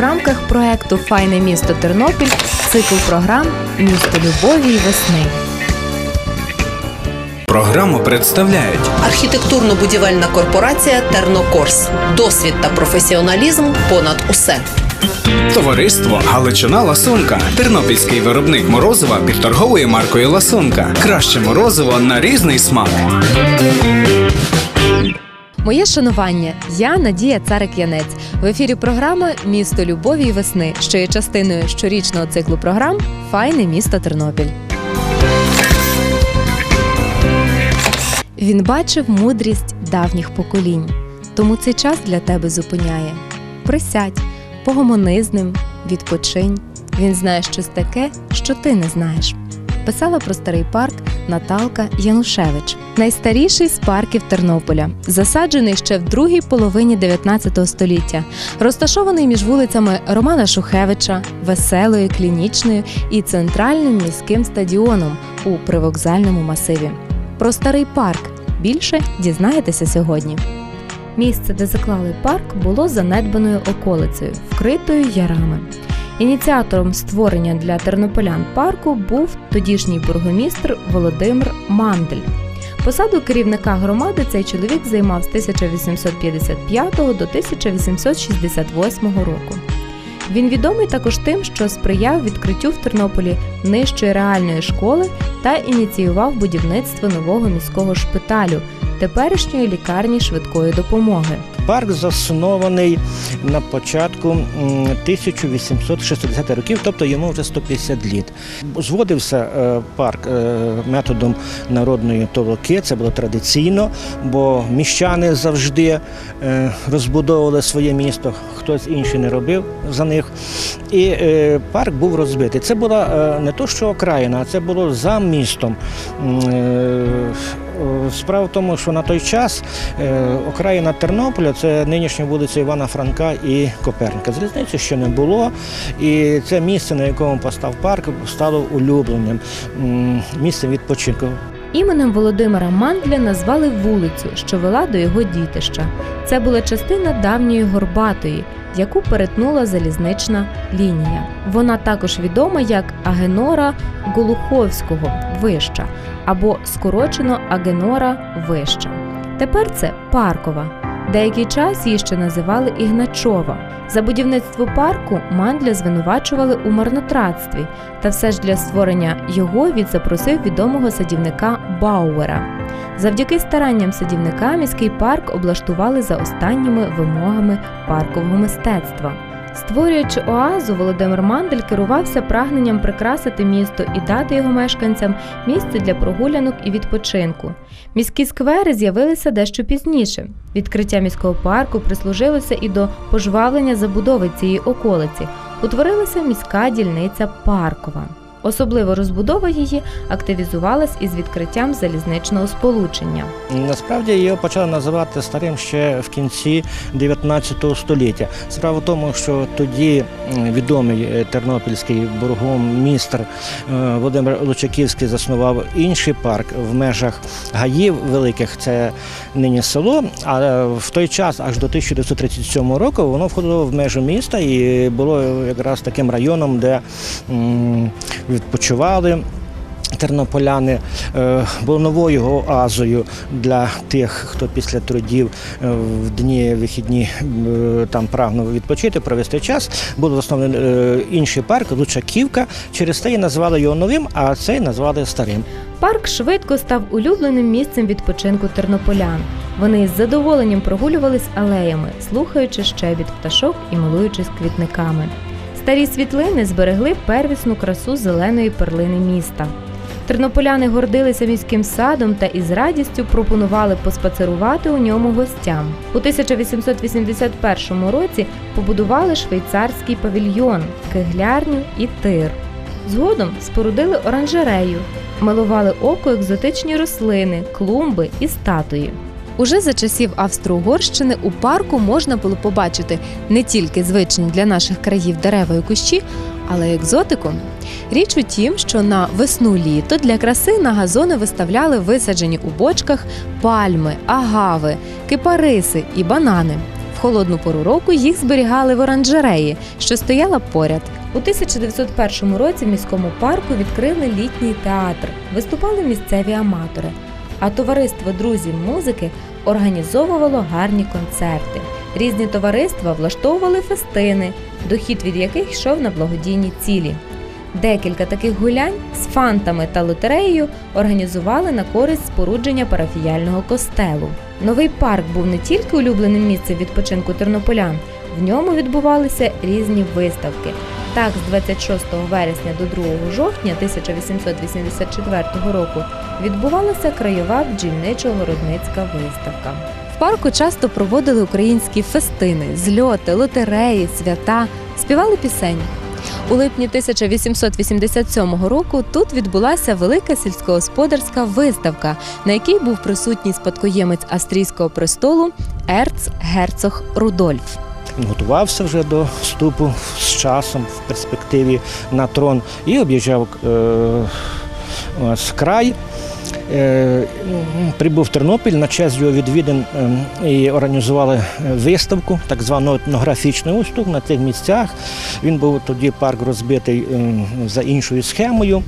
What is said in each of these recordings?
в рамках проекту Файне місто Тернопіль цикл програм Місто любові і весни. Програму представляють Архітектурно-будівельна корпорація Тернокорс. Досвід та професіоналізм понад усе. товариство Галичина Ласунка, тернопільський виробник морозива під торговою маркою Ласунка. Краще морозиво на різний смак. Моє шанування. Я Надія Царик Янець. В ефірі програма Місто любові і весни, що є частиною щорічного циклу програм Файне місто Тернопіль. Він бачив мудрість давніх поколінь, тому цей час для тебе зупиняє. Присядь, погомони з ним, відпочинь. Він знає щось таке, що ти не знаєш. Писала про старий парк Наталка Янушевич, найстаріший з парків Тернополя, засаджений ще в другій половині 19 століття, розташований між вулицями Романа Шухевича, Веселою, Клінічною і центральним міським стадіоном у привокзальному масиві. Про старий парк більше дізнаєтеся сьогодні. Місце, де заклали парк, було занедбаною околицею, вкритою ярами. Ініціатором створення для тернополян парку був тодішній бургомістр Володимир Мандель. Посаду керівника громади цей чоловік займав з 1855 до 1868 року. Він відомий також тим, що сприяв відкриттю в Тернополі нижчої реальної школи та ініціював будівництво нового міського шпиталю, теперішньої лікарні швидкої допомоги. Парк заснований на початку 1860 років, тобто йому вже 150 літ. Зводився е, парк е, методом народної толоки, це було традиційно, бо міщани завжди е, розбудовували своє місто, хтось інший не робив за них. І парк був розбитий. Це була не то, що окраїна, а це було за містом. Е, Справа в тому, що на той час е, окраїна Тернополя це нинішня вулиця Івана Франка і Коперника. Залізниці ще не було, і це місце, на якому постав парк, стало улюбленим місцем відпочинку. Іменем Володимира Мандля назвали вулицю, що вела до його дітища. Це була частина давньої горбатої, яку перетнула залізнична лінія. Вона також відома як Агенора Голуховського вища або скорочено Агенора Вища. Тепер це Паркова. Деякий час її ще називали Ігначова. За будівництво парку Мандля звинувачували у марнотратстві, та все ж для створення його він запросив відомого садівника Бауера. Завдяки старанням садівника міський парк облаштували за останніми вимогами паркового мистецтва. Створюючи оазу, Володимир Мандель керувався прагненням прикрасити місто і дати його мешканцям місце для прогулянок і відпочинку. Міські сквери з'явилися дещо пізніше. Відкриття міського парку прислужилося і до пожвавлення забудови цієї околиці. Утворилася міська дільниця Паркова. Особливо розбудова її активізувалась із відкриттям залізничного сполучення. Насправді його почали називати старим ще в кінці 19 століття. Справа в тому, що тоді відомий е, тернопільський бургомістр е, Володимир Лучаківський заснував інший парк в межах гаїв великих. Це нині село. А в той час, аж до 1937 року, воно входило в межу міста і було якраз таким районом, де відпочивали. Тернополяни е, було новою оазою для тих, хто після трудів е, в дні вихідні е, там прагнув відпочити, провести час. Був заснований інший парк Лучаківка. Через те і назвали його новим, а цей назвали старим. Парк швидко став улюбленим місцем відпочинку тернополян. Вони з задоволенням прогулювались алеями, слухаючи щебіт пташок і милуючись квітниками. Старі світлини зберегли первісну красу зеленої перлини міста. Тернополяни гордилися міським садом та із радістю пропонували поспацерувати у ньому гостям. У 1881 році побудували швейцарський павільйон, киглярню і тир. Згодом спорудили оранжерею, малували око екзотичні рослини, клумби і статуї. Уже за часів Австро-Угорщини у парку можна було побачити не тільки звичні для наших країв дерева і кущі, але й екзотику. Річ у тім, що на весну-літо для краси на газони виставляли висаджені у бочках пальми, агави, кипариси і банани. В холодну пору року їх зберігали в оранжереї, що стояла поряд. У 1901 році в міському парку відкрили літній театр. Виступали місцеві аматори. А товариство друзів музики організовувало гарні концерти. Різні товариства влаштовували фестини, дохід від яких йшов на благодійні цілі. Декілька таких гулянь з фантами та лотереєю організували на користь спорудження парафіяльного костелу. Новий парк був не тільки улюбленим місцем відпочинку тернополян, в ньому відбувалися різні виставки. Так, з 26 вересня до 2 жовтня 1884 року відбувалася краєва бджільничо-городницька виставка. В парку часто проводили українські фестини, зльоти, лотереї, свята, співали пісень. У липні 1887 року тут відбулася велика сільськогосподарська виставка, на якій був присутній спадкоємець австрійського престолу ерцгерцог Рудольф. Готувався вже до вступу з часом в перспективі на трон і об'їжджав е, ось, край. Е, Прибув в Тернопіль на честь його відвідин е, і організували е, виставку, так звану етнографічну виставку на тих місцях. Він був тоді парк розбитий е, за іншою схемою,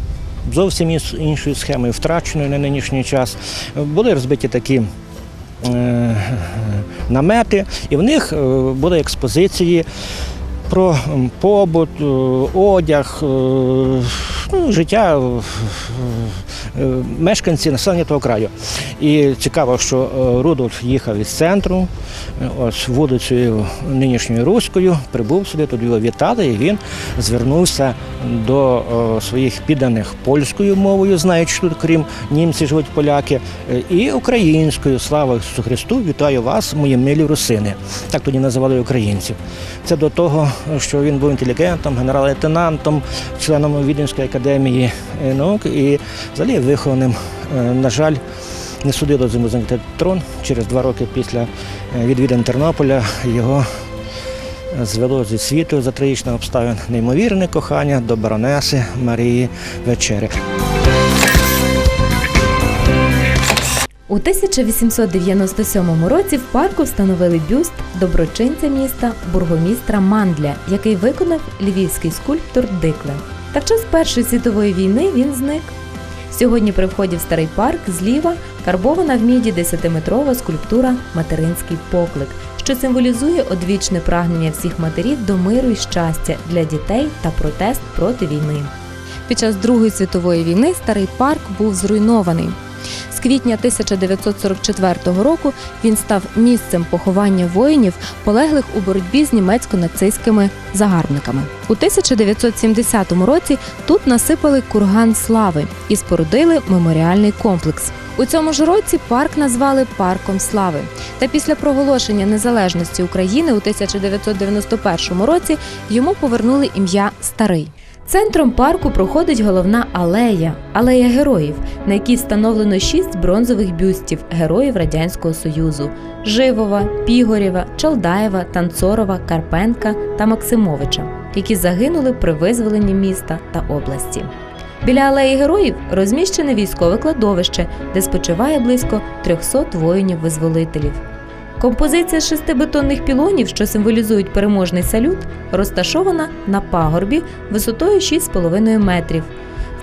зовсім іншою схемою, втраченою на нинішній час. Були розбиті такі е, намети, і в них е, були експозиції про побут, е, одяг, е, ну, життя е, е, мешканців населення того краю. І цікаво, що е, Рудольф їхав із центру, е, ось вулицею нинішньою Руською, прибув сюди, тут його вітали, і він звернувся до е, своїх підданих польською мовою, знаючи, тут крім німців живуть поляки, е, і українською. Слава Ісусу Христу! Вітаю вас, мої милі русини. Так тоді називали українців. Це до того, що він був інтелігентом, генерал-лейтенантом, членом Віденської академії е, наук і взагалі вихованим, на жаль, не судило зайняти трон. Через два роки після відвідин Тернополя його звело зі світу за трагічних обставин неймовірне кохання до баронеси Марії Вечери. У 1897 році в парку встановили бюст доброчинця міста бургомістра Мандля, який виконав львівський скульптор Дикле. Та в час Першої світової війни він зник. Сьогодні при вході в старий парк зліва карбована в міді 10-метрова скульптура Материнський поклик, що символізує одвічне прагнення всіх матерів до миру і щастя для дітей та протест проти війни. Під час Другої світової війни старий парк був зруйнований. Квітня 1944 року він став місцем поховання воїнів, полеглих у боротьбі з німецько-нацистськими загарбниками. У 1970 році тут насипали курган слави і спорудили меморіальний комплекс. У цьому ж році парк назвали Парком Слави. Та після проголошення незалежності України у 1991 році йому повернули ім'я Старий. Центром парку проходить головна алея алея героїв, на якій встановлено шість бронзових бюстів героїв Радянського Союзу: Живова, Пігорєва, Чалдаєва, Танцорова, Карпенка та Максимовича, які загинули при визволенні міста та області. Біля алеї героїв розміщене військове кладовище, де спочиває близько 300 воїнів-визволителів. Композиція шести бетонних пілонів, що символізують переможний салют, розташована на пагорбі висотою 6,5 метрів.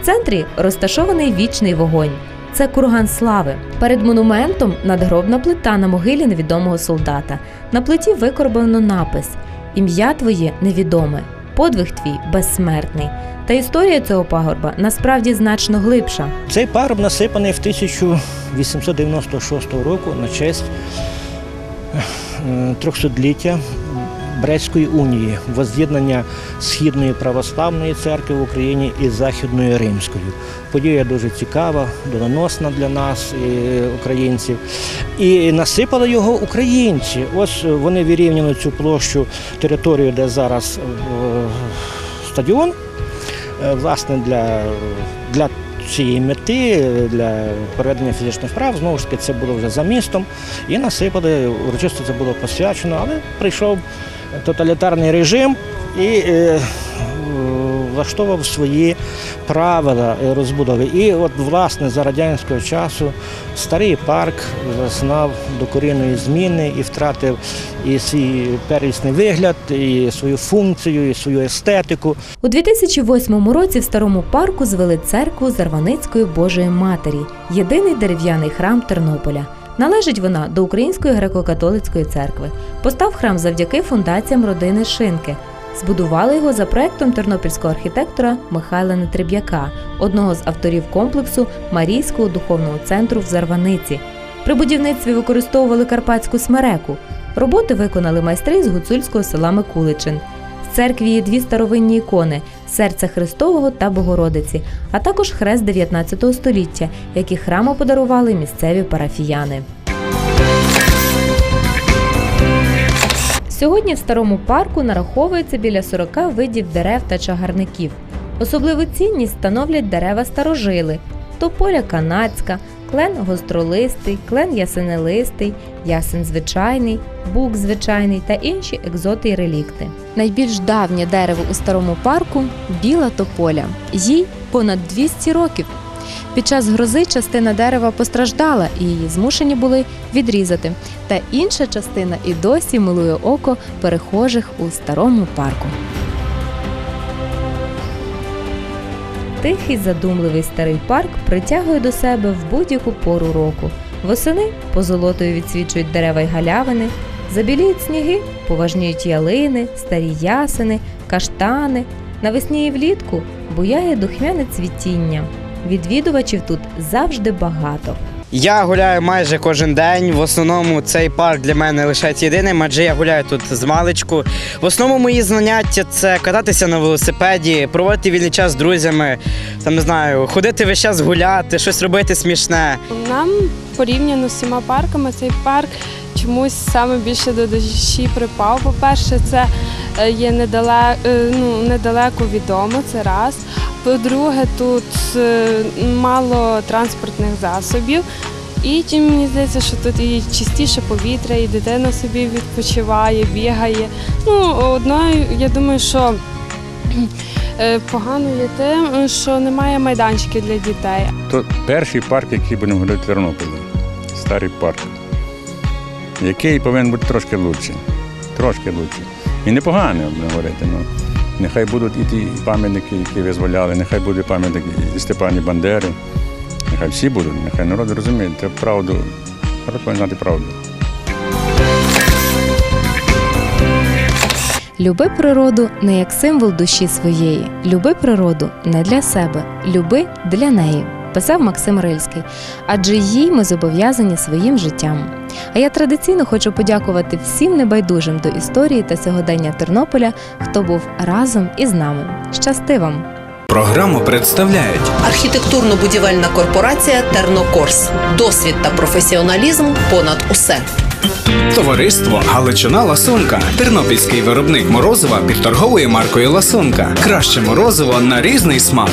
В центрі розташований вічний вогонь. Це курган слави. Перед монументом надгробна плита на могилі невідомого солдата. На плиті викорбано напис Ім'я твоє невідоме, подвиг твій безсмертний. Та історія цього пагорба насправді значно глибша. Цей паруб насипаний в 1896 року на честь трьохсотліття Брестської унії, воз'єднання Східної православної церкви в Україні і Західною Римською. Подія дуже цікава, доленосна для нас, е, українців. І насипали його українці. Ось вони вирівняли цю площу територію, де зараз е, стадіон. Е, власне для, для цієї мети, для проведення фізичних вправ, знову ж таки, це було вже за містом. І насипали, урочисто це було посвячено, але прийшов тоталітарний режим і. е, влаштовував свої правила е, розбудови. І от, власне, за радянського часу старий парк зазнав докорінної зміни і втратив і свій первісний вигляд, і свою функцію, і свою естетику. У 2008 році в старому парку звели церкву Зарваницької Божої Матері, єдиний дерев'яний храм Тернополя. Належить вона до Української греко-католицької церкви. Постав храм завдяки фундаціям родини Шинки. Збудували його за проектом тернопільського архітектора Михайла Нетреб'яка, одного з авторів комплексу Марійського духовного центру в Зарваниці. При будівництві використовували карпатську смереку. Роботи виконали майстри з гуцульського села Микуличин. В церкві є дві старовинні ікони серця Христового та Богородиці, а також хрест 19 століття, які храму подарували місцеві парафіяни. Сьогодні в старому парку нараховується біля 40 видів дерев та чагарників. Особливу цінність становлять дерева старожили, тополя канадська, клен гостролистий, клен ясенелистий, ясен звичайний, бук звичайний та інші екзоти й релікти. Найбільш давнє дерево у старому парку біла тополя. Їй понад 200 років. Під час грози частина дерева постраждала і її змушені були відрізати. Та інша частина і досі милує око перехожих у старому парку. Тихий задумливий старий парк притягує до себе в будь-яку пору року. Восени позолотою відсвічують дерева й галявини, забіліють сніги, поважніють ялини, старі ясени, каштани. Навесні і влітку буяє духмяне цвітіння. Відвідувачів тут завжди багато. Я гуляю майже кожен день. В основному цей парк для мене лише єдиним, адже я гуляю тут з маличку. В основному мої заняття це кататися на велосипеді, проводити вільний час з друзями, там не знаю, ходити весь час гуляти, щось робити смішне. Нам порівняно з всіма парками цей парк чомусь саме більше до душі припав. По-перше, це е, є недалеко, ну, недалеко відомо, це раз. По-друге, тут е, мало транспортних засобів. І мені здається, що тут і чистіше повітря, і дитина собі відпочиває, бігає. Ну, одною, я думаю, що е, погано є тим, що немає майданчиків для дітей. То перший парк, який будемо говорити в Тернополі. Старий парк. Який повинен бути трошки лучший. Трошки лучший. І непоганий, будемо говорити. Ну. Нехай будуть і ті пам'ятники, які визволяли, нехай буде пам'ятник Степані Бандери. Нехай всі будуть, нехай народ розуміє, це правду. Народ повинен знати правду. Люби природу не як символ душі своєї. Люби природу не для себе, люби для неї. Писав Максим Рильський, адже їй ми зобов'язані своїм життям. А я традиційно хочу подякувати всім небайдужим до історії та сьогодення Тернополя, хто був разом із нами. Щасти вам! Програму представляють Архітектурно-будівельна корпорація Тернокорс. Досвід та професіоналізм понад усе. Товариство Галичина Ласунка. Тернопільський виробник морозива під торговою маркою Ласунка. Краще морозиво на різний смак.